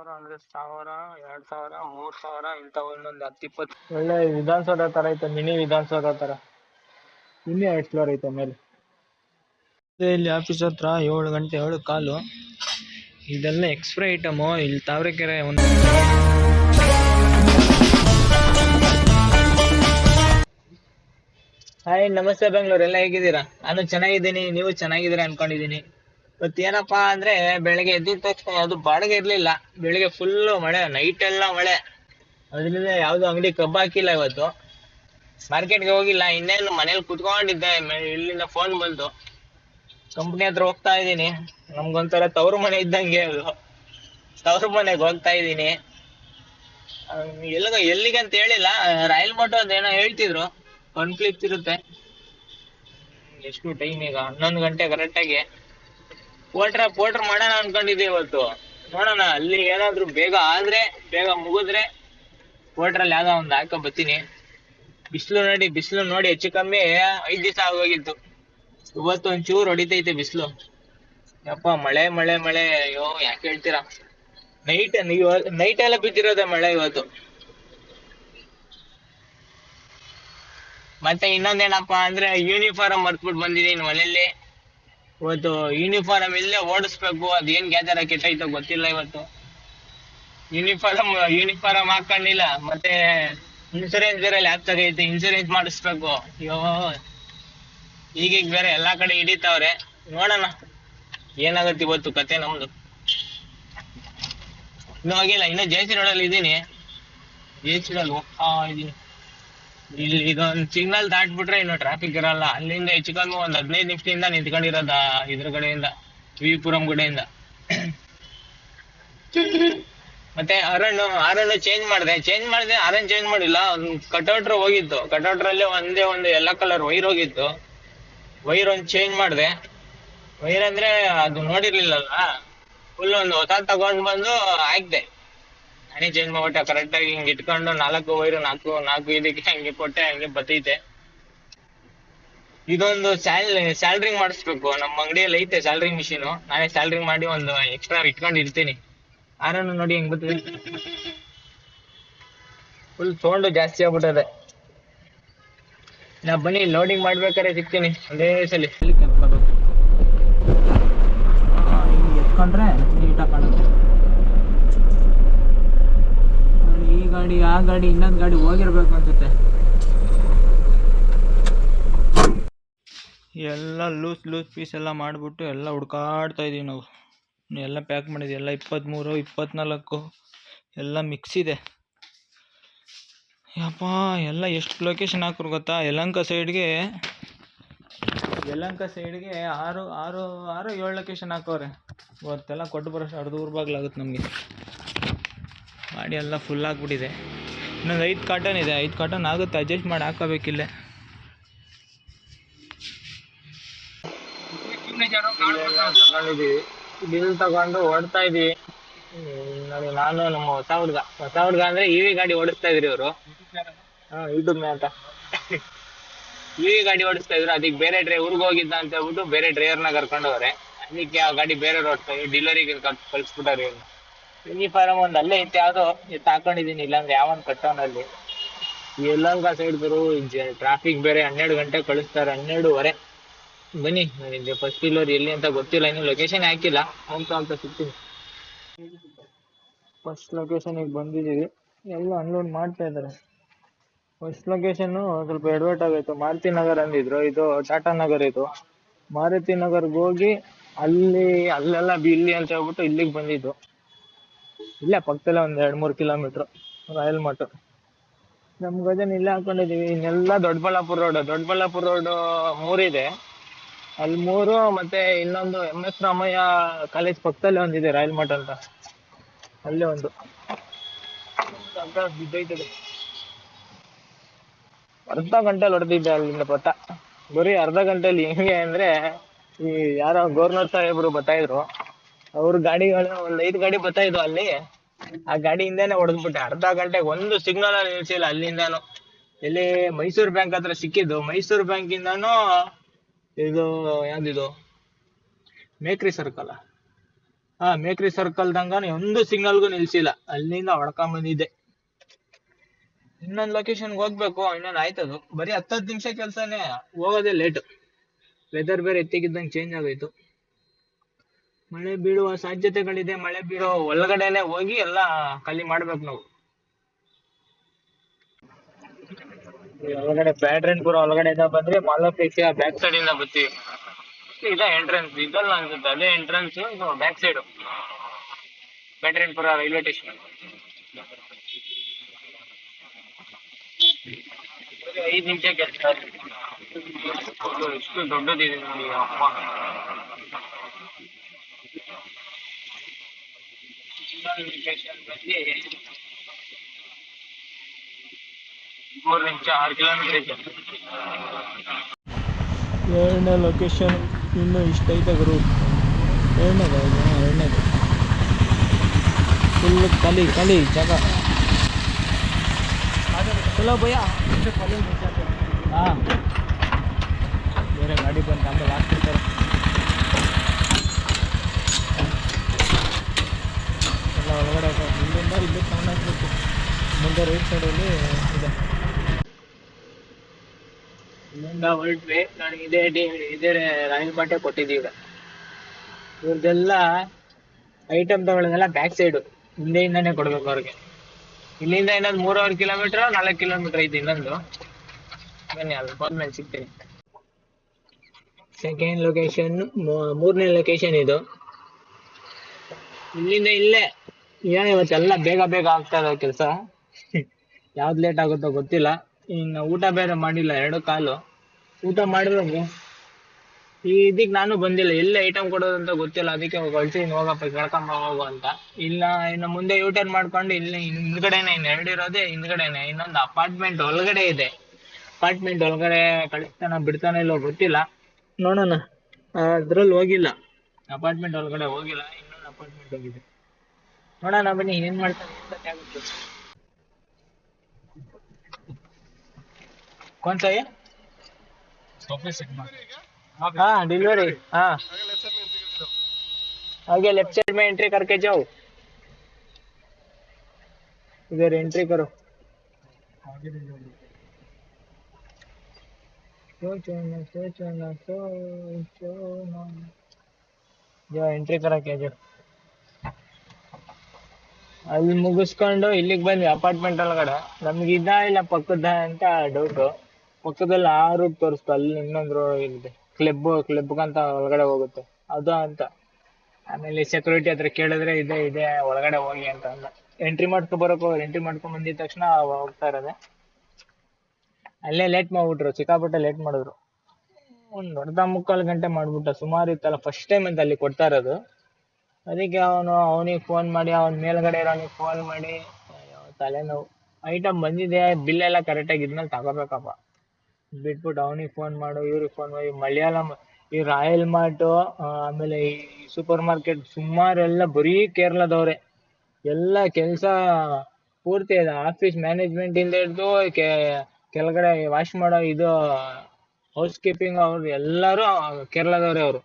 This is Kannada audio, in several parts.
ಸಾವಿರ ಅಂದ್ರೆ ಸಾವಿರ ಎರಡ್ ಸಾವಿರ ಮೂರ್ ಸಾವಿರ ಇಂಥವು ಇನ್ನೊಂದ್ ಹತ್ತು ಇಪ್ಪತ್ತು. ಒಳ್ಳೆ ವಿಧಾನಸೌಧ ತರ ಐತೆ ಮಿನಿ ವಿಧಾನಸೌಧ ತರ. ಇನ್ನೂ ಎರಡ್ ಫ್ಲೋರ್ ಐತೆ ಮೇಲೆ. ಇಲ್ಲಿ ಆಫೀಸ್ ಹತ್ರ ಏಳು ಗಂಟೆ ಏಳು ಕಾಲು. ಇದೆಲ್ಲ ಎಕ್ಸ್ಪ್ರೈ ಐಟಮು ಇಲ್ಲಿ ತಾವರೆಕೆರೆ ಒಂದು ಹಾಯ್ ನಮಸ್ತೆ ಬೆಂಗಳೂರು ಎಲ್ಲ ಹೇಗಿದ್ದೀರಾ? ನಾನು ಚೆನ್ನಾಗಿದ್ದೀನಿ ನೀವು ಚೆನ್ನಾಗಿದ್ದೀರಾ ಅನ್ಕೊಂಡಿದ್ದೀನಿ. ಇವತ್ತು ಏನಪ್ಪಾ ಅಂದ್ರೆ ಬೆಳಗ್ಗೆ ಎದ್ದಿದ ತಕ್ಷಣ ಯಾವ್ದು ಬಾಡಿಗೆ ಇರ್ಲಿಲ್ಲ. ಬೆಳಿಗ್ಗೆ ಫುಲ್ ಮಳೆ ನೈಟ್ ಎಲ್ಲ ಮಳೆ. ಅದರಿಂದ ಯಾವ್ದು ಅಂಗಡಿ ಕಬ್ಬಾಕಿಲ್ಲ ಇವತ್ತು. ಮಾರ್ಕೆಟ್ಗೆ ಹೋಗಿಲ್ಲ ಇನ್ನೇನು ಮನೇಲಿ ಕುತ್ಕೊಂಡಿದ್ದೆ ಇಲ್ಲಿಂದ ಫೋನ್ ಬಂತು ಕಂಪ್ನಿ ಹತ್ರ ಹೋಗ್ತಾ ಇದ್ದೀನಿ. ನಮ್ಗೊಂಥರ ತವರು ಮನೆ ಇದ್ದಂಗೆ ಅದು. ತವರು ಮನೆಗೆ ಹೋಗ್ತಾ ಇದ್ದೀನಿ. ಎಲ್ಲಿಗ ಅಂತ ಹೇಳಿಲ್ಲ ರಾಯಲ್ ಮೋಟೋ ಅಂತ ಏನೋ ಹೇಳ್ತಿದ್ರು. ಕಾನ್ಫ್ಲಿಕ್ಟ್ ಇರುತ್ತೆ. ಎಷ್ಟು ಟೈಮ್ ಈಗ? ಹನ್ನೊಂದು ಗಂಟೆ ಕರೆಕ್ಟ್ ಪೋಟ್ರ ಪೋಟ್ರ್ ಮಾಡೋಣ ಅನ್ಕೊಂಡಿದ್ದೆ ಇವತ್ತು. ನೋಡೋಣ, ಅಲ್ಲಿ ಏನಾದ್ರು ಬೇಗ ಆದ್ರೆ, ಬೇಗ ಮುಗಿದ್ರೆ ಪೋಟ್ರಲ್ಲಿ ಯಾವ್ದೋ ಒಂದು ಹಾಕೋ ಬರ್ತೀನಿ. ಬಿಸಿಲು ನೋಡಿ ಬಿಸಿಲು ನೋಡಿ ಹೆಚ್ಚು ಕಮ್ಮಿ ಐದ್ ದಿವಸ ಆಗೋಗಿತ್ತು. ಇವತ್ತು ಒಂಚೂರು ಹೊಡಿತೈತೆ ಬಿಸಿಲು. ಯಪ್ಪ, ಮಳೆ ಮಳೆ ಮಳೆ. ಅಯ್ಯೋ, ಯಾಕೆ ಹೇಳ್ತೀರಾ? ನೈಟ್ ನೈಟ್ ಎಲ್ಲ ಬಿದ್ದಿರೋದೆ ಮಳೆ ಇವತ್ತು. ಮತ್ತೆ ಇನ್ನೊಂದೇನಪ್ಪಾ ಅಂದ್ರೆ ಯೂನಿಫಾರ್ಮ್ ಮರ್ತ್ಬಿಟ್ಟು ಬಂದಿದ್ದೀನಿ ಮನೇಲಿ ಇವತ್ತು ಯೂನಿಫಾರ್ಮ್ ಇಲ್ಲೇ ಓಡಿಸ್ಬೇಕು ಅದೇನ್ ಗ್ಯಾಜರ ಕೆಟ್ಟೈತೋ ಗೊತ್ತಿಲ್ಲ ಇವತ್ತು. ಯೂನಿಫಾರ್ಮ್ ಯೂನಿಫಾರ್ಮ್ ಹಾಕೊಂಡಿಲ್ಲ, ಮತ್ತೆ ಇನ್ಸೂರೆನ್ಸ್ ಬೇರೆ ಲ್ಯಾಪ್ ತಗೈತೆ ಇನ್ಸೂರೆನ್ಸ್ ಮಾಡಿಸ್ಬೇಕು. ಅಯ್ಯೋ, ಈಗೀಗ ಬೇರೆ ಎಲ್ಲಾ ಕಡೆ ಹಿಡಿತಾವ್ರೆ. ನೋಡೋಣ, ಏನಾಗುತ್ತೆ ಇವತ್ತು ಕತೆ ನಮ್ದು. ಇನ್ನೂ ಹೋಗಿಲ್ಲ, ಇನ್ನೂ ಜೆ ಸಿ ರೋಡಲ್ಲಿ ಇದ್ದೀನಿ. ಜೆ ಸಿ ರೋಡಲ್ಲಿ ಹೋಗ್ತಾ ಇದ್ದೀನಿ. ಇಲ್ಲಿ ಇದೊಂದು ಸಿಗ್ನಲ್ ದಾಟ್ಬಿಟ್ರೆ ಇನ್ನು ಟ್ರಾಫಿಕ್ ಇರಲ್ಲ. ಅಲ್ಲಿಂದ ಹೆಚ್ಚು ಕಮ್ಮಿ ಒಂದ್ ಹದಿನೈದು ನಿಮಿಷದಿಂದ ನಿಂತ್ಕೊಂಡಿರೋದ ಇದ್ರ ಕಡೆಯಿಂದ ವಿಪುರಂ ಕಡೆಯಿಂದ. ಮತ್ತೆ ಅರಣ್ಣು ಅರಣ್ಣು ಚೇಂಜ್ ಮಾಡಿದೆ. ಚೇಂಜ್ ಮಾಡಿದೆ ಅರಣ್ ಚೇಂಜ್ ಮಾಡಿಲ್ಲ. ಒಂದು ಕಟೌಟ್ರ್ ಹೋಗಿತ್ತು. ಕಟೌಟ್ರಲ್ಲಿ ಒಂದೇ ಒಂದು ಎಲ್ಲ ಕಲರ್ ವೈರ್ ಹೋಗಿತ್ತು. ವೈರ್ ಒಂದ್ ಚೇಂಜ್ ಮಾಡಿದೆ. ವೈರ್ ಅಂದ್ರೆ ಅದು ನೋಡಿರ್ಲಿಲ್ಲಲ್ಲ? ಫುಲ್ ಒಂದು ಹೊಸ ತಗೊಂಡ್ ಬಂದು ಹಾಕ್ದೆ. ನಾನೇ ಚೇಂಜ್ ಮಾಡ್ಬಿಟ್ಟೆ ಕರೆಕ್ಟ್ ಆಗಿ ಹಿಂಗ್ ಇಟ್ಕೊಂಡು ನಾಲ್ಕು ವೈರು, ನಾಲ್ಕು ನಾಲ್ಕು ಇದಕ್ಕೆ ಹಂಗೆ ಕೊಟ್ಟೆ, ಹಂಗೆ ಬತ್ತೈತೆ. ಇದೊಂದು ಸ್ಯಾಲ್ ಸ್ಯಾಲ್ರಿಂಗ್ ಮಾಡಿಸ್ಬೇಕು. ನಮ್ಮ ಅಂಗಡಿಯಲ್ಲಿ ಐತೆ ಸ್ಯಾಲ್ರಿಂಗ್ ಮಿಷಿನ್ ನಾನೇ ಸ್ಯಾಲ್ರಿಂಗ್ ಮಾಡಿ ಒಂದು ಎಕ್ಸ್ಟ್ರಾ ಇಟ್ಕೊಂಡು ಇರ್ತೀನಿ. ಆರನ್ನು ನೋಡಿ ಹೆಂಗ್ ಬರ್ತದೆ ಫುಲ್ ಸೌಂಡ್ ಜಾಸ್ತಿ ಆಗ್ಬಿಟ್ಟದೆ. ನಾ ಬನ್ನಿ ಲೋಡಿಂಗ್ ಮಾಡ್ಬೇಕಾದ್ರೆ ಸಿಗ್ತೀನಿ. ಒಂದೇ ಸಲ. ಎತ್ಕೊಂಡ್ರೆ ನೀಟಾಗಿ ಕಾಣುತ್ತೆ ನೋಡಿ, ಈ ಗಾಡಿ, ಆ ಗಾಡಿ, ಇನ್ನೊಂದು ಗಾಡಿ ಹೋಗಿರ್ಬೇಕು ಅನ್ಸುತ್ತೆ. ಎಲ್ಲ ಲೂಸ್ ಲೂಸ್ ಪೀಸ್ ಎಲ್ಲ ಮಾಡಿಬಿಟ್ಟು ಎಲ್ಲ ಹುಡ್ಕಾಡ್ತಾ ಇದೀವಿ ನಾವು. ಎಲ್ಲ ಪ್ಯಾಕ್ ಮಾಡಿದ್ವಿ. ಎಲ್ಲ ಇಪ್ಪತ್ತ್ಮೂರು ಇಪ್ಪತ್ನಾಲ್ಕು, ಎಲ್ಲ ಮಿಕ್ಸ್ ಇದೆ. ಯಪ್ಪ, ಎಲ್ಲ ಎಷ್ಟು ಲೊಕೇಶನ್ ಹಾಕ್ರು ಗೊತ್ತಾ? ಯಲಂಕ ಸೈಡ್ಗೆ ಯಲಂಕ ಸೈಡ್ಗೆ ಆರು ಆರು ಆರು ಏಳು ಲೊಕೇಶನ್ ಹಾಕೋರೆ ಇವತ್ತೆಲ್ಲ ಕೊಟ್ಟು ಬರೋಷ್ಟು ಅರ್ಧ ಊರ್ಬಾಗ್ಲಾಗುತ್ತೆ ನಮಗೆ. ಗಾಡಿ ಎಲ್ಲ ಫುಲ್ ಆಗಿಬಿಟ್ಟಿದೆ. ಇನ್ನೊಂದು ಐದು ಕಾಟನ್ ಇದೆ. ಐದು ಕಾಟನ್ ಆಗುತ್ತೆ. ಅಡ್ಜಸ್ಟ್ ಮಾಡಿ ಹಾಕೋಬೇಕಿಲ್ಲೇ ಬಿಲ್ ತಗೊಂಡು ಓಡ್ತಾ ಇದೀವಿ ನಾನು ನಮ್ಮ ಹೊಸ ಹುಡುಗ. ಹೊಸ ಹುಡ್ಗ ಅಂದ್ರೆ ಇವಿ ಗಾಡಿ ಓಡಿಸ್ತಾ ಇದ್ರಿ ಇವರು. ಯೂಟ್ಯೂಬ್ ಅಂತ. ಇವಿ ಗಾಡಿ ಓಡಿಸ್ತಾ ಇದ್ರು. ಅದಕ್ಕೆ ಬೇರೆ ಊರಿಗೆ ಹೋಗಿದ್ದ ಅಂತ ಹೇಳ್ಬಿಟ್ಟು ಬೇರೆ ಡ್ರೈವರ್ನ ಕರ್ಕೊಂಡವ್ರೆ ಅದಕ್ಕೆ ಆ ಗಾಡಿ ಬೇರೆ ಇದ್ರು ಡೀಲರಿಗೆ ಕಳ್ಸ್ಬಿಟ್ಟಾರೆ ಇವ್ರು. ಯೂನಿಫಾರ್ಮ್ ಒಂದ್ ಅಲ್ಲೇ ಐತೆ ಯಾವ್ದೋ ಎತ್ತ ಹಾಕೊಂಡಿದೀನಿ ಇಲ್ಲಾಂದ್ರೆ ಯಾವನ್ ಕಟ್ಟೋನಲ್ಲಿ? ಎಲ್ಲಂಗ ಸೈಡ್ ಬರು ಟ್ರಾಫಿಕ್ ಬೇರೆ ಹನ್ನೆರಡು ಗಂಟೆ ಕಳಿಸ್ತಾರೆ ಹನ್ನೆರಡುವರೆ. ಬನ್ನಿ ನಿಮ್ಗೆ ಫಸ್ಟ್ ಫ್ಲೋರ್ ಎಲ್ಲಿ ಅಂತ ಗೊತ್ತಿಲ್ಲ ಇನ್ನು ಲೊಕೇಶನ್ ಹಾಕಿಲ್ಲ. ಹೋಗ್ತಾ ಅಂತ ಸಿಗ್ತೀನಿ. ಫಸ್ಟ್ ಲೊಕೇಶನಿಗೆ ಬಂದಿದ್ದೀವಿ. ಎಲ್ಲ ಅನ್ಲೋಡ್ ಮಾಡ್ತಾ ಇದ್ದಾರೆ. ಫಸ್ಟ್ ಲೊಕೇಶನ್ ಸ್ವಲ್ಪ ಎಡವಟ್ ಆಗೈತು. ಮಾರುತಿ ನಗರ್ ಅಂದಿದ್ರು. ಇದು ಟಾಟಾ ನಗರ್ ಇದು. ಮಾರುತಿ ನಗರ್ಗೆ ಹೋಗಿ ಅಲ್ಲಿ ಅಲ್ಲೆಲ್ಲ ಬಿಲ್ಲಿ ಅಂತ ಹೇಳ್ಬಿಟ್ಟು ಇಲ್ಲಿಗೆ ಬಂದಿದ್ದು. ಇಲ್ಲೇ, ಪಕ್ಕದಲ್ಲೇ ಒಂದ್ ಎರಡ್ ಮೂರ್ ಕಿಲೋಮೀಟರ್ ರಾಯಲ್ ಮಠ. ನಮ್ ಗಜನ್ ಇಲ್ಲೇ ಹಾಕೊಂಡಿದೀವಿ. ಇನ್ನೆಲ್ಲ ದೊಡ್ಡಬಳ್ಳಾಪುರ ರೋಡ್ ದೊಡ್ಡಬಳ್ಳಾಪುರ ರೋಡ್ ಮೂರಿದೆ. ಅಲ್ಲಿ ಮೂರು ಮತ್ತೆ ಇನ್ನೊಂದು ಎಂ ಎಸ್ ರಾಮಯ್ಯ ಕಾಲೇಜ್ ಪಕ್ಕದಲ್ಲೇ ಒಂದಿದೆ ರಾಯಲ್ ಮಠ ಅಂತ. ಅಲ್ಲೇ ಒಂದು. ಬಿದ್ದೈತದೆ ಅರ್ಧ ಗಂಟೆಲಿ ಹೊಡೆದಿದ್ದೆ ಅಲ್ಲಿಂದ ಪತ್ತ ಬರೀ ಅರ್ಧ ಗಂಟೆಲಿ ಹೆಂಗೆ ಅಂದ್ರೆ ಈ ಯಾರೋ ಗೌರ್ನರ್ ಸಾಹೇಬ್ರು ಬರ್ತಾ ಇದ್ರು. ಅವ್ರ ಗಾಡಿಗಳು ಒಂದ್ ಐದ್ ಗಾಡಿ ಬರ್ತಾ ಇದ್ವು ಅಲ್ಲಿ. ಆ ಗಾಡಿ ಹಿಂದೆನೆ ಹೊಡೆದ್ಬಿಟ್ಟೆ. ಅರ್ಧ ಗಂಟೆಗೆ ಒಂದು ಸಿಗ್ನಲ್ ಅಲ್ಲಿ ನಿಲ್ಸಿಲ್ಲ ಅಲ್ಲಿಂದಾನು. ಇಲ್ಲಿ ಮೈಸೂರು ಬ್ಯಾಂಕ್ ಹತ್ರ ಸಿಕ್ಕಿದ್ದು. ಮೈಸೂರು ಬ್ಯಾಂಕ್ ಇಂದಾನು ಇದು ಯಾವ್ದಿದು? ಮೇಕ್ರಿ ಸರ್ಕಲ್ ಹಾ, ಮೇಕ್ರಿ ಸರ್ಕಲ್ ದಂಗ ಒಂದು ಸಿಗ್ನಲ್ಗೂ ನಿಲ್ಸಿಲ್ಲ. ಅಲ್ಲಿಂದ ಹೊಡ್ಕೊಂಡ್ ಬಂದಿದ್ದೆ. ಇನ್ನೊಂದ್ ಲೊಕೇಶನ್ ಹೋಗ್ಬೇಕು. ಇನ್ನೊಂದ್ ಆಯ್ತದು ಬರೀ ಹತ್ತತ್ತು ನಿಮಿಷ ಕೆಲ್ಸನೇ. ಹೋಗೋದೇ ಲೇಟ್ ವೆದರ್ ಬೇರೆ ಎತ್ತಿಗಿದ್ದಂಗೆ ಚೇಂಜ್ ಆಗೋಯ್ತು. ಮಳೆ ಬೀಳುವ ಸಾಧ್ಯತೆಗಳಿದೆ, ಮಳೆ ಬೀಳೋ ಒಳಗಡೆನೆ ಹೋಗಿ ಎಲ್ಲ ಖಾಲಿ ಮಾಡ್ಬೇಕು ನಾವು. ಈ ಒಳಗಡೆ ಇಂದ ಒಳಗಡೆಯಿಂದ ಬಂದ್ರೆ ಮಾಲೋಪೇಕ್ಷೆ ಬ್ಯಾಕ್ ಸೈಡ್ ಇಂದ ಬರ್ತೀವಿ ಇದ ಎಂಟ್ರೆನ್ಸ್ ಇದಲ್ಲ ಅನ್ಸುತ್ತೆ, ಅದೇ ಎಂಟ್ರೆನ್ಸ್ ಇದು back side Byatranpura railway station ಐದು ನಿಮಿಷ ಕೆಲಸ ಎಷ್ಟು ದೊಡ್ಡದಿದೆ ನೋಡಿ ಅಪ್ಪ. ಮೂರು ನಿಮಿಷ ಆರು ಕಿಲೋಮೀಟರ್ ಐತೆ ಎರಡನೇ ಲೊಕೇಶನ್ ಇನ್ನೂ ಇಷ್ಟ ಐತೆ ಗುರು ಎರಡನೇದು ಎರಡನೇದು ಫುಲ್ ಖಾಲಿ ಖಾಲಿ ಜಾಗ. ಚಲೋ ಭಯ. ಹಾಂ. ಬೇರೆ ಗಾಡಿ ಬಂದು ಆಮೇಲೆ ಹಾಕ್ತಿರ್ತಾರೆ ಒಳಗಡೆ ಇಲ್ಲಿಂದ ಇಲ್ಲಿ ಹಾಕ್ಬೇಕು ಮುಂದೆ ರೈಟ್ ಸೈಡಲ್ಲಿ ಇದೆ. ಹೊರಟ್ವಿ. ನನಗೆ ಇದೇ ಇದೇ ರಾಯಲಪೇಟೆ ಕೊಟ್ಟಿದ್ದೀವಿ. ಇವ್ರದ್ದೆಲ್ಲ ಐಟಮ್ ತಗೊಳ್ಳೋದೆಲ್ಲ ಬ್ಯಾಕ್ ಸೈಡು ಹಿಂದೆಯಿಂದಾನೇ ಕೊಡ್ಬೇಕು ಅವ್ರಿಗೆ. ಇಲ್ಲಿಂದ ಇನ್ನೊಂದು ಮೂರುವರೆ ಕಿಲೋಮೀಟರ್ ನಾಲ್ಕು ಕಿಲೋಮೀಟರ್ ಐತಿ ಇನ್ನೊಂದು. ಬನ್ನಿ, ಅಲ್ಲಿ ಹೋದ್ಮೇಲೆ ಸಿಗ್ತೀನಿ. ಸೆಕೆಂಡ್ ಲೊಕೇಶನ್ ಮೂರನೇ ಲೊಕೇಶನ್ ಇದು. ಇಲ್ಲಿಂದ ಇಲ್ಲೇ. ಏನೋ ಇವತ್ತೆಲ್ಲ ಬೇಗ ಬೇಗ ಆಗ್ತಾ ಇರೋ ಕೆಲಸ? ಯಾವ್ದು ಲೇಟ್ ಆಗುತ್ತೋ ಗೊತ್ತಿಲ್ಲ. ಇನ್ನು ಊಟ ಬೇರೆ ಮಾಡಿಲ್ಲ, ಎರಡು ಕಾಲು. ಊಟ ಮಾಡಿರೋದು ಈ ಇದಕ್ಕೆ ನಾನು ಬಂದಿಲ್ಲ. ಎಲ್ಲಿ ಐಟಮ್ ಕೊಡೋದಂತ ಗೊತ್ತಿಲ್ಲ. ಅದಕ್ಕೆ ಕಳ್ಸಿದ್ದೀನಿ ಹೋಗಪ್ಪ ಕೇಳ್ಕೊಂಬ ಹೋಗು ಅಂತ. ಇಲ್ಲ ಇನ್ನು ಮುಂದೆ ಯೂ ಟರ್ನ್ ಮಾಡ್ಕೊಂಡು ಇಲ್ಲಿ ಹಿಂದ್ಗಡೆನೆ ಇನ್ನು ಇರೋದೇ ಹಿಂದ್ಗಡೆನೆ. ಇನ್ನೊಂದು ಅಪಾರ್ಟ್ಮೆಂಟ್ ಒಳಗಡೆ ಇದೆ. ಅಪಾರ್ಟ್ಮೆಂಟ್ ಒಳಗಡೆ ಕಳಿಸ್ತಾನ ಬಿಡ್ತಾನ ಇಲ್ಲೋ ಗೊತ್ತಿಲ್ಲ. ನೋಡೋಣ. ಅದ್ರಲ್ಲಿ ಹೋಗಿಲ್ಲ. ಅಪಾರ್ಟ್ಮೆಂಟ್ ಒಳಗಡೆ ಹೋಗಿಲ್ಲ. ಇನ್ನೊಂದು ಅಪಾರ್ಟ್ಮೆಂಟ್ ಹೋಗಿದೆ. ನೋಡೋಣ ಬನ್ನಿ ಏನ್ ಮಾಡ್ತಾರೆ ಏನ್ ಗೊತ್ತಾಗುತ್ತೆ कौन सा ये हाँ डिलीवरी हाँ आगे लेफ़्ट साइड में एंट्री करके जाओ इधर एंट्री करो जाओ एंट्री करा क्या जाओ ಅಲ್ಲಿ ಮುಗಿಸ್ಕೊಂಡು ಇಲ್ಲಿಗೆ ಬಂದ್ವಿ ಅಪಾರ್ಟ್ಮೆಂಟ್ ಒಳಗಡೆ. ನಮ್ಗೆ ಇದ ಇಲ್ಲ ಪಕ್ಕದ ಅಂತ ಡೌಟ್ ಪಕ್ಕದಲ್ಲಿ ಆ ರೂಟ್ ತೋರಿಸ್ತು, ಅಲ್ಲಿ ಇನ್ನೊಂದು ರೋಡ್ ಇದೆ. ಕ್ಲಬ್ ಕ್ಲಬ್ಗಂತ ಒಳಗಡೆ ಹೋಗುತ್ತೆ. ಅದು ಅಂತ. ಆಮೇಲೆ ಸೆಕ್ಯೂರಿಟಿ ಹತ್ರ ಕೇಳಿದ್ರೆ ಇದೆ ಇದೆ, ಒಳಗಡೆ ಹೋಗಿ ಅಂತ ಅಂದ. ಎಂಟ್ರಿ ಮಾಡ್ಕೊ ಬರೋಕೆ ಎಂಟ್ರಿ ಮಾಡ್ಕೊಂಡ್ ಬಂದಿದ ತಕ್ಷಣ ಹೋಗ್ತಾ ಇರೋದೆ. ಅಲ್ಲೇ ಲೇಟ್ ಮಾಡ್ಬಿಟ್ರು ಸಿಕ್ಕಾಪಟ್ಟೆ ಲೇಟ್ ಮಾಡಿದ್ರು. ಒಂದು ಅರ್ಧ ಮುಕ್ಕಾಲು ಗಂಟೆ ಮಾಡ್ಬಿಟ್ಟ. ಸುಮಾರು ಇತ್ತಲ್ಲ ಫಸ್ಟ್ ಟೈಮ್ ಅಂತ ಅಲ್ಲಿ ಕೊಡ್ತಾ ಇರೋದು. ಅದಕ್ಕೆ ಅವನು ಅವನಿಗೆ ಫೋನ್ ಮಾಡಿ ಅವನ ಮೇಲ್ಗಡೆ ಇರೋನಿಗೆ ಫೋನ್ ಮಾಡಿ ಅಯ್ಯೋ, ತಲೆನೋವು. ಐಟಮ್ ಬಂದಿದೆ ಬಿಲ್ ಎಲ್ಲ ಕರೆಕ್ಟಾಗಿ ಇದ್ಮೇಲೆ ತಗೋಬೇಕಪ್ಪ. ಬಿಟ್ಬಿಟ್ಟು ಅವನಿಗೆ ಫೋನ್ ಮಾಡು ಇವ್ರಿಗೆ ಫೋನ್ ಮಾಡಿ ಮಲಯಾಳಂ ಈ ರಾಯಲ್ ಮಾರ್ಟು ಆಮೇಲೆ ಈ ಸೂಪರ್ ಮಾರ್ಕೆಟ್ ಸುಮಾರು ಎಲ್ಲ ಬರೀ ಕೇರಳದವ್ರೆ. ಎಲ್ಲ ಕೆಲಸ ಪೂರ್ತಿ ಇದೆ. ಆಫೀಸ್ ಮ್ಯಾನೇಜ್ಮೆಂಟ್ ಇಂದ ಹಿಡಿದು ಕೆಳಗಡೆ ವಾಶ್ ಮಾಡೋ ಇದು ಹೌಸ್ ಕೀಪಿಂಗ್ ಅವ್ರು ಎಲ್ಲರೂ ಕೇರಳದವ್ರೆ ಅವರು.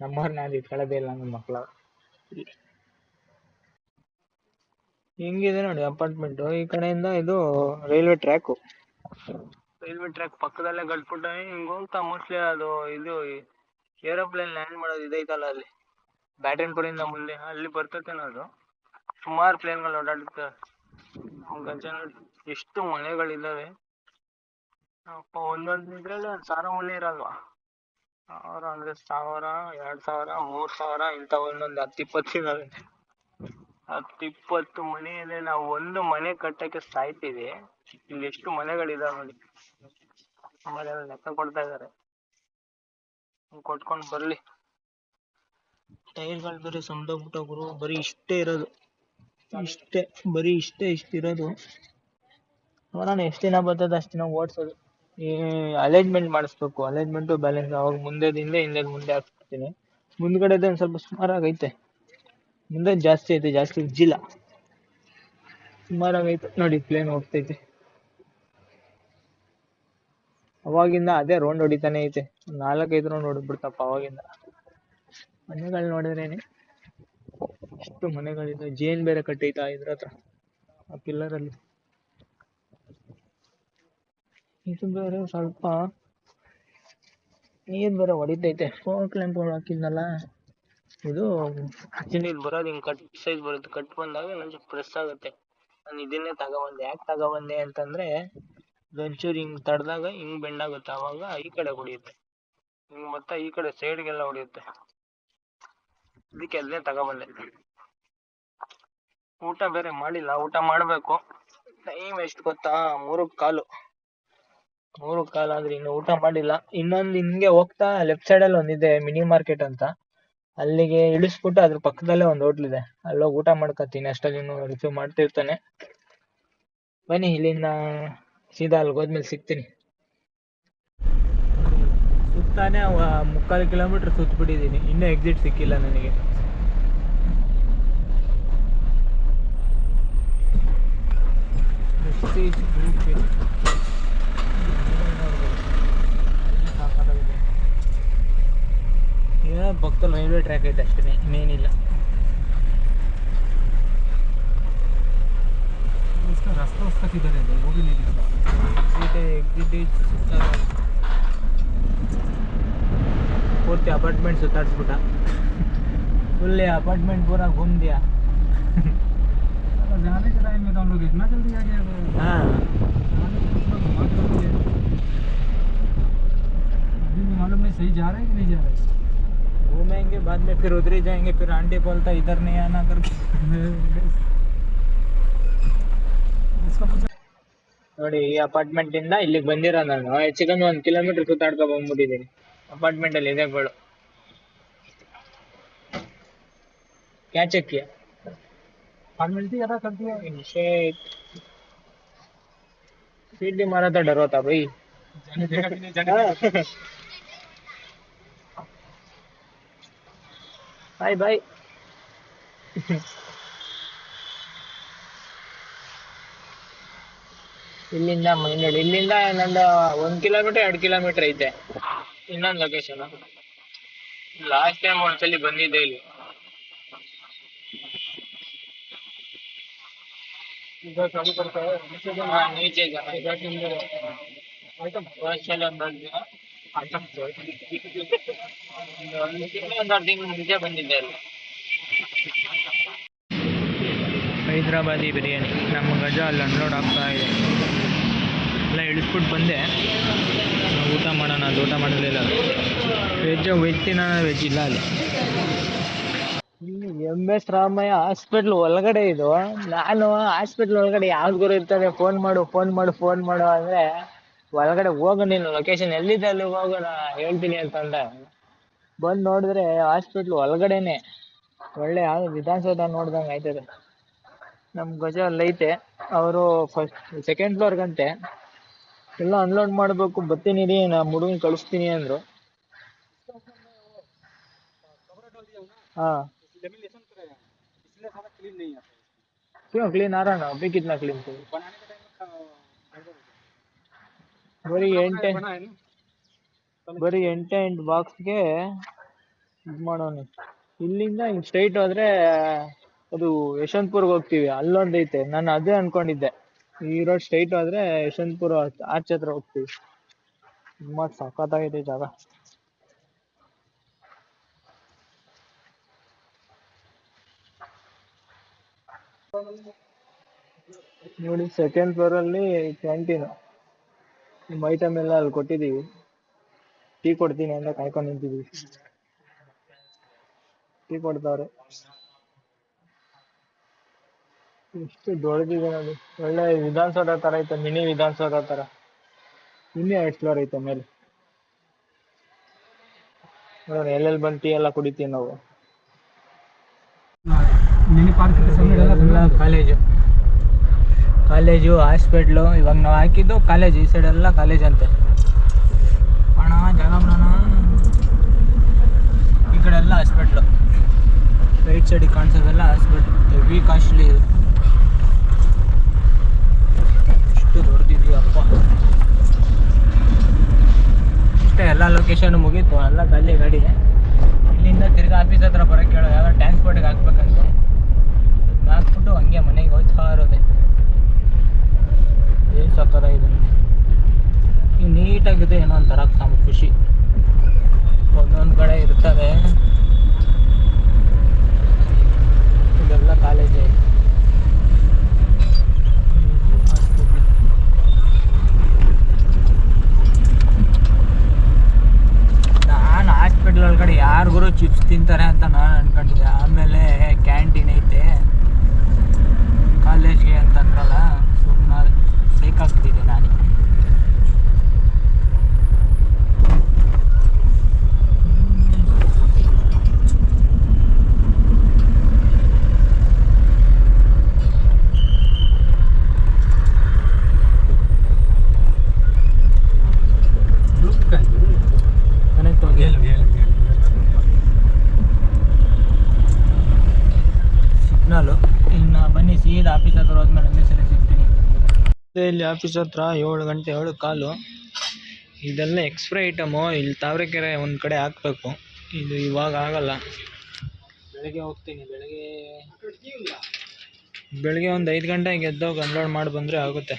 ನಮ್ಮವ್ರು ನಾನು ಇಟ್ಕೊಳ್ಳೋದೇ ಇಲ್ಲ ನನ್ನ ಮಕ್ಳು ಹೆಂಗಿದೆ ನೋಡಿ ಅಪಾರ್ಟ್ಮೆಂಟ್ ಈ ಕಡೆಯಿಂದ ಇದು ರೈಲ್ವೆ ಟ್ರ್ಯಾಕ್ ರೈಲ್ವೆ ಟ್ರ್ಯಾಕ್ ಪಕ್ಕದಲ್ಲೇ ಗಟ್ಬಿಟ್ಟ ಹಿಂಗ್ ಹೋಗ್ತಾ ಮೋಸ್ಟ್ಲಿ ಅದು ಇದು ಏರೋಪ್ಲೇನ್ ಲ್ಯಾಂಡ್ ಮಾಡೋದು ಇದೈತಲ್ಲ ಅಲ್ಲಿ. ಬ್ಯಾಟನ್ಪುರಿಂದ ಮುಂದೆ. ಅಲ್ಲಿ ಬರ್ತತೇನೋ ಅದು. ಸುಮಾರು ಪ್ಲೇನ್ಗಳು ಓಡಾಡುತ್ತೆ. ಎಷ್ಟು ಮನೆಗಳಿದಾವೆ ಅಪ್ಪ, ಒಂದೊಂದು ಇದ್ರಲ್ಲಿ ಒಂದು ಸಾವಿರ ಮನೆ ಇರಲ್ವಾ? ಸಾವಿರ ಅಂದ್ರೆ ಸಾವಿರ, ಎರಡ್ ಸಾವಿರ, ಮೂರ್ ಸಾವಿರ ಇಂಥ ಒಂದೊಂದು ಹತ್ತ್ ಇಪ್ಪತ್ತು ಇದಾವೆ ಹತ್ತ್ ಇಪ್ಪತ್ತು ಮನೆ ಇದೆ ನಾವು ಒಂದು ಮನೆ ಕಟ್ಟಕ್ಕೆ ಸಾಯ್ತೀವಿ. ಇಲ್ಲಿ ಎಷ್ಟು ಮನೆಗಳಿದಾವೆ ನೋಡಿ. ಮನೆಗಳ ಲೆಕ್ಕ ಕೊಡ್ತಾ ಇದಾರೆ. ಕೊಟ್ಕೊಂಡ್ ಬರ್ಲಿ. ಟೈರ್ಗಳು ಬೇರೆ ಸಮದೋಗ್ಬಿಟ್ಟ ಗುರು, ಬರೀ ಇಷ್ಟೇ ಇರೋದು. ಇಷ್ಟೇ, ಬರೀ ಇಷ್ಟೇ ಇಷ್ಟಿರೋದು ನೋಡೋಣ, ಎಷ್ಟ್ ದಿನ ಬರ್ತದೆ ಅಷ್ಟ್ ದಿನ ಓಡಿಸೋದು. ಈ ಅಲೈನ್ಮೆಂಟ್ ಮಾಡಿಸ್ಬೇಕು. ಅಲೈನ್ಮೆಂಟು ಬ್ಯಾಲೆನ್ಸ್ ಅವಾಗ ಮುಂದೆ ಹಿಂದೆ ಹಿಂದೆ ಮುಂದೆ ಹಾಕ್ಸ್ಬಿಡ್ತೀನಿ ಮುಂದ್ಗಡೆದು ಒಂದು ಸ್ವಲ್ಪ ಸುಮಾರಾಗೈತೆ. ಮುಂದೆ ಜಾಸ್ತಿ ಐತೆ, ಜಾಸ್ತಿ ಉಜ್ಜಿಲ್ಲ. ಸುಮಾರಾಗೈತೆ. ನೋಡಿ ಪ್ಲೇನ್ ಹೋಗ್ತೈತೆ. ಅವಾಗಿಂದ ಅದೇ ರೌಂಡ್ ಹೊಡಿತಾನೆ ಐತೆ. ನಾಲ್ಕೈದು ರೌಂಡ್ ಹೊಡೆದ್ಬಿಡ್ತಪ್ಪ ಅವಾಗಿಂದ. ಮನೆಗಳು ನೋಡಿದ್ರೇನೆ ಎಷ್ಟು ಮನೆಗಳಿದೆ ಜೇನ್ ಬೇರೆ ಕಟ್ಟೈತಾ ಇದ್ರ ಹತ್ರ. ಆ ಪಿಲ್ಲರ್ ಅಲ್ಲಿ. ಇದು ಬೇರೆ ಸ್ವಲ್ಪ ನೀರ್ ಬೇರೆ ಹೊಡಿತೈತೆ. ಫೋಕ್ ಲ್ಯಾಂಪ್ ಹಾಕಿದ್ನಲ್ಲ, ಇದು ಆಕ್ಚುಲಿ ನೀರು ಬರೋದು ಹಿಂಗೆ ಕಟ್ ಸೈಜ್ ಬರುತ್ತೆ. ಕಟ್ ಬಂದಾಗ ನಂಜು ಪ್ರೆಸ್ ಆಗುತ್ತೆ. ನಾನು ಇದನ್ನೇ ತಗೊಬಂದೆ. ಯಾಕೆ ತಗೊಬಂದೆ ಅಂತಂದ್ರೆ, ಒಂಚೂರು ಹಿಂಗ್ ತಡ್ದಾಗ ಹಿಂಗ್ ಬೆಂಡಾಗುತ್ತೆ ಅವಾಗ ಈ ಕಡೆ ಹೊಡಿಯುತ್ತೆ. ಹಿಂಗೆ ಮತ್ತೆ ಈ ಕಡೆ ಸೈಡ್ಗೆಲ್ಲ ಹೊಡಿಯುತ್ತೆ. ಅದಕ್ಕೆ ಅದನ್ನೇ ತಗೊಬಂದೆ. ಊಟ ಬೇರೆ ಮಾಡಿಲ್ಲ. ಊಟ ಮಾಡಬೇಕು. ಟೈಮ್ ಎಷ್ಟು ಗೊತ್ತಾ? ಮೂರು ಕಾಲು ಮೂರು ಕಾಲ ಆದ್ರೆ ಇನ್ನು ಊಟ ಮಾಡಿಲ್ಲ. ಇನ್ನೊಂದು ಹಿಂಗೆ ಹೋಗ್ತಾ ಲೆಫ್ಟ್ ಸೈಡ್ ಅಲ್ಲಿ ಒಂದಿದೆ ಮಿನಿ ಮಾರ್ಕೆಟ್ ಅಂತ. ಅಲ್ಲಿಗೆ ಇಳಿಸ್ಬಿಟ್ಟು ಅದ್ರ ಪಕ್ಕದಲ್ಲೇ ಒಂದು ಹೋಟ್ಲ್ ಇದೆ. ಅಲ್ಲೋಗಿ ಊಟ ಮಾಡ್ಕೊತೀನಿ. ಅಷ್ಟಲ್ಲಿ ರಿಸೀವ್ ಮಾಡ್ತಿರ್ತಾನೆ ಬನ್ನಿ, ಇಲ್ಲಿಂದ ಸೀದಾ ಅಲ್ಲಿಗೆ ಹೋದ್ಮೇಲೆ ಸಿಗ್ತೀನಿ. ಸುತ್ತಾನೆ ಮುಕ್ಕಾಲು ಕಿಲೋಮೀಟರ್ ಸುತ್ತಬಿಟ್ಟಿದ್ದೀನಿ ಇನ್ನೂ ಎಕ್ಸಿಟ್ ಸಿಕ್ಕಿಲ್ಲ ನನಗೆ. ಪಕ್ಕದಲ್ಲಿ ರೈಲ್ವೆ ಟ್ರ್ಯಾಕ್ ಐತೆ ಅಷ್ಟೇ ಇನ್ನೇನಿಲ್ಲ उसका रास्ता उसका किधर है भाई वो भी नहीं दिख रहा ಎಕ್ಸಿಟ್ ಎಕ್ಸಿಟ್ ಪೂರ್ತಿ ಅಪಾರ್ಟ್ಮೆಂಟ್ ಸುತ್ತಾಡ್ಸ್ಬಿಟ್ಟ ಫುಲ್ ಅಪಾರ್ಟ್ಮೆಂಟ್ ಪೂರಾ घूम दिया जाने के टाइम में तो हम लोग इतना जल्दी आ गए तो हाँ जाने के पूरा घुमा के रख दिया। अभी भी मालूम नहीं सही जा रहा है कि नहीं जा रहा है घूमेंगे बाद में फिर उधर ही जाएंगे फिर आंटी बोलता इधर नहीं आना करके इसका पूछा ನೋಡಿ ಈ ಅಪಾರ್ಟ್ಮೆಂಟ್ ಇಂದ ಇಲ್ಲಿಗೆ ಬಂದಿರೋ ನಾನು ಹೆಚ್ಚು ಕಮ್ಮಿ ಒಂದ್ ಕಿಲೋಮೀಟರ್ ಸುತ್ತಾಡ್ಕೊ ಬಂದ್ಬಿಟ್ಟಿದ್ದೀನಿ ಅಪಾರ್ಟ್ಮೆಂಟ್ ಅಲ್ಲಿ ಇದೆ ಗಳು क्या चेक किया फॉर्मेलिटी अदा कर दिया शेट सीढ़ी मारा था डर होता भाई जाने देगा कि नहीं जाने देगा। ಬಾಯ್ ಬಾಯ್ ಇಲ್ಲಿಂದ ಮೈನಡ್ ಇಲ್ಲಿಂದ ನಂದು ಒಂದ್ ಕಿಲೋಮೀಟರ್ ಎರಡ್ ಕಿಲೋಮೀಟರ್ ಐತೆ ಇನ್ನೊಂದ್ ಲೊಕೇಶನ್ ಲಾಸ್ಟ್ ಟೈಮ್ ಒಂದ್ಸಲಿ ಬಂದಿದ್ದೆ ಇಲ್ಲಿ इधर चालू करता है नीचे जाना ಹಾ ನೀಚೆ ಜನ ಹೈದ್ರಾಬಾದಿ ಅಲ್ಲ ಬಿರಿಯಾನಿ. ನಮ್ಮ ಗಜ ಅಲ್ಲಿ ಅನ್ಲೋಡ್ ಆಗ್ತಾ ಇದೆ. ಎಲ್ಲ ಇಳಿಸ್ಬಿಟ್ಟು ಬಂದೆ. ಊಟ ಮಾಡೋಣ ಅದು ಊಟ ಮಾಡಲಿಲ್ಲ ವೆಜ್ ವೆಜ್ ತಿನ್ನೋಣ ವೆಜ್ ಇಲ್ಲ ಅಲ್ಲಿ. ಎಂ ಎಸ್ ರಾಮಯ್ಯ ಹಾಸ್ಪಿಟ್ಲ್ ಒಳಗಡೆ ಇದು. ನಾನು ಹಾಸ್ಪಿಟ್ಲ್ ಒಳಗಡೆ ಯಾವ್ದು ಗುರು ಇರ್ತಾರೆ ಫೋನ್ ಮಾಡು ಫೋನ್ ಮಾಡು ಫೋನ್ ಮಾಡು ಅಂದ್ರೆ ಒಳಗಡೆ ಹೋಗು ನೀನು ಲೊಕೇಶನ್ ಎಲ್ಲಿದೆ ಅಲ್ಲಿ ಹೋಗು ನಾ ಹೇಳ್ತೀನಿ ಅಂತಂದೆ ಬಂದ್ ನೋಡಿದ್ರೆ ಹಾಸ್ಪಿಟ್ಲ್ ಒಳಗಡೆನೆ ಒಳ್ಳೆ ಯಾವ್ದು ವಿಧಾನಸೌಧ ನೋಡ್ದಂಗೆ ಆಯ್ತದೆ ನಮ್ ಗಜ ಅಲ್ಲೈತೆ ಅವರು ಫಸ್ಟ್ ಸೆಕೆಂಡ್ ಫ್ಲೋರ್ ಗಂತೆ ಎಲ್ಲ ಅನ್ಲೋಡ್ ಮಾಡ್ಬೇಕು ಬರ್ತೀನಿ ರೀ ನಾ ಹುಡುಗನ್ ಕಳಿಸ್ತೀನಿ ಅಂದ್ರು ಹಾ लेमिनेशन कराया इसलिए सारा क्लीन नहीं आता है क्यों क्लीन आ रहा ना अभी कितना क्लीन चाहिए बनाने के टाइम में ಬರೀ ಎಂಟೆ ಬರೀ ಎಂಟೆ ಎಂಟು ಬಾಕ್ಸ್ಗೆ ಇದು ಮಾಡೋಣ ಇಲ್ಲಿಂದ ಹಿಂಗ್ ಸ್ಟ್ರೈಟ್ ಹೋದ್ರೆ ಅದು ಯಶವಂತಪುರ್ಗೆ ಹೋಗ್ತೀವಿ ಅಲ್ಲೊಂದೈತೆ ನಾನು ಅದೇ ಅನ್ಕೊಂಡಿದ್ದೆ. ಈ ರೋಡ್ ಸ್ಟ್ರೈಟ್ ಹೋದ್ರೆ ಯಶವಂತಪುರ ಆಚೆ ಹತ್ರ ಹೋಗ್ತೀವಿ. ತುಂಬಾ ಸಖತ್ತಾಗಿದೆ ಜಾಗ. ನೋಡಿ ಸೆಕೆಂಡ್ ಫ್ಲೋರ್ ಅಲ್ಲಿ ಕ್ಯಾಂಟೀನ್ ನಿಮ್ಮ ಐಟಮ್ ಎಲ್ಲ ಅಲ್ಲಿ ಕೊಟ್ಟಿದ್ದೀವಿ. ಟೀ ಕೊಡ್ತೀನಿ ಅಂತ ಕಾಯ್ಕೊಂಡ್ ನಿಂತಿದ್ವಿ ಟೀ ಕೊಡ್ತಾವ್ರೆ. ಎಷ್ಟು ದೊಡ್ಡದಿದೆ ನೋಡಿ. ಒಳ್ಳೆ ವಿಧಾನಸೌಧ ತರ ಐತೆ, ಮಿನಿ ವಿಧಾನಸೌಧ ತರ. ಇನ್ನೂ ಎರಡ್ ಫ್ಲೋರ್ ಐತೆ ಮೇಲೆ. ನೋಡೋಣ ಎಲ್ಲೆಲ್ಲಿ ಬಂದು ಟೀ ಎಲ್ಲ ಕುಡಿತೀವಿ ನಾವು. Mini park college college, hospital, ಇವಾಗ ನಾವು ಹಾಕಿದ್ದು ಕಾಲೇಜ್, ಈ ಸೈಡ್ ಎಲ್ಲ ಕಾಲೇಜ್ ಅಂತೆ. ಅಣ್ಣ ಜಾಗ ಈ ಕಡೆ ಎಲ್ಲ ಹಾಸ್ಪಿಟ್ಲು. ರೈಟ್ ಸೈಡಿಗೆ ಕಾಣಿಸೋದೆಲ್ಲ ಹಾಸ್ಪಿಟ್ಲು. ಹೆವಿ ಕಾಸ್ಟ್ಲಿ ಇದು. ದೊಡ್ಡದಿದೆಯಪ್ಪ. ಅಷ್ಟೇ ಎಲ್ಲ ಲೊಕೇಶನ್ ಮುಗೀತು, ಎಲ್ಲ ಖಾಲಿ ಗಾಡಿ. ಇಲ್ಲಿಂದ ಇಲ್ಲಿಂದ ತಿರ್ಗಿ ಆಫೀಸ್ ಹತ್ರ ಬರೋಕ್ಕೆ ಹೇಳೋ ಯಾವ್ದೋ ಟ್ರಾನ್ಸ್ಪೋರ್ಟಿಗೆ ಹಾಕ್ಬೇಕಂತ. ಹಾಕ್ಬಿಟ್ಟು ಹಂಗೆ ಮನೆಗೆ ಹೋಗ್ತಾ ಇರೋದೆ. ಏನು ಇದೆ? ಈಗ ನೀಟಾಗಿದೆ ಏನೋ ಒಂಥರ ಸಾಮ್ ಖುಷಿ. ಒಂದೊಂದು ಕಡೆ ಇರ್ತವೆ ಇದೆಲ್ಲ ಕಾಲೇಜೇ ನಾನು ಹಾಸ್ಪಿಟ್ಲ್ ಒಳಗಡೆ ಯಾರಿಗೂ ಚಿಪ್ಸ್ ತಿಂತಾರೆ ಅಂತ ನಾನು ಅನ್ಕೊಂಡಿದ್ದೆ ಆಮೇಲೆ ಕ್ಯಾಂಟೀನ್ ಐತೆ ಕಾಲೇಜ್ಗೆ ಅಂತ ಅಂದ್ರಲ್ಲ ಸುಮ್ಮನೆ ಬೇಕಾಗ್ತಿದ್ದೆ ನಾನು ಕನೆಕ್ಟ್ ಹೋಗಿ ಸಿಗ್ನಲು ಇನ್ನು ಬನ್ನಿ ಸೀದಾ ಆಫೀಸ್ ಹತ್ರ ಹೋದ್ಮೇಲೆ ಒಂದೇ ಸಲ ಸಿಗ್ತೀನಿ ಅದೇ ಇಲ್ಲಿ ಆಫೀಸ್ ಹತ್ರ ಏಳು ಗಂಟೆ ಏಳು ಕಾಲು. ಇದೆಲ್ಲ ಎಕ್ಸ್ಪ್ರೈ ಐಟಮು ಇಲ್ಲಿ ತಾವರೆಕೆರೆ ಒಂದು ಕಡೆ ಹಾಕ್ಬೇಕು. ಇದು ಇವಾಗ ಆಗಲ್ಲ. ಬೆಳಗ್ಗೆ ಹೋಗ್ತೀನಿ. ಬೆಳಗ್ಗೆ ಬೆಳಗ್ಗೆ ಒಂದು ಐದು ಗಂಟೆಗೆ ಎದ್ದೋಗಿ ಅನ್ಲೋಡ್ ಮಾಡಿ ಬಂದರೆ ಆಗುತ್ತೆ.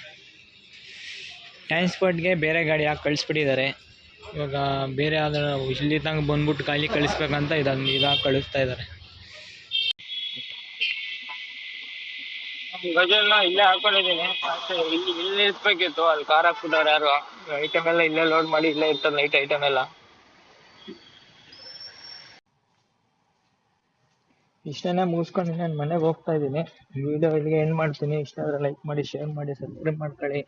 ಟ್ರಾನ್ಸ್ಪೋರ್ಟ್ಗೆ ಬೇರೆ ಗಾಡಿ ಹಾಕಿ ಕಳಿಸ್ಬಿಟ್ಟಿದ್ದಾರೆ. ಇವಾಗ ಬೇರೆ ಯಾವ್ದಾರ ಇಲ್ಲಿ ತನಕ ಬಂದ್ಬಿಟ್ಟು ಖಾಲಿ ಕಳಿಸ್ಬೇಕಂತ ಇದನ್ನು ಇದಾಗಿ ಕಳಿಸ್ತಾ ಇದ್ದಾರೆ. ಗಜೆಲ್ಲ ಇಲ್ಲೇ ಹಾಕೊಂಡಿದ್ದೀನಿ. ಇಲ್ಲಿ ಇಲ್ಲಿ ನಿಲ್ಸ್ಬೇಕಿತ್ತು ಅಲ್ಲಿ ಕಾರ್ ಹಾಕ್ಬಿಟ್ಟವ್ರು ಯಾರು? ಐಟಮ್ ಎಲ್ಲ ಇಲ್ಲೇ ಲೋಡ್ ಮಾಡಿ ಇಲ್ಲೇ ಇರ್ತದೆ ನೈಟ್ ಐಟಮ್ ಎಲ್ಲ. ಇಷ್ಟನೇ ಮುಗಿಸ್ಕೊಂಡು ನಾನು ಮನೆಗೆ ಹೋಗ್ತಾ ಇದ್ದೀನಿ. ವಿಡಿಯೋ ಇಲ್ಲಿಗೆ ಎಂಡ್ ಮಾಡ್ತೀನಿ. ಇಷ್ಟ ಆದರೆ ಲೈಕ್ ಮಾಡಿ ಶೇರ್ ಮಾಡಿ ಸಬ್ಸ್ಕ್ರೈಬ್ ಮಾಡ್ಕೊಳ್ಳಿ.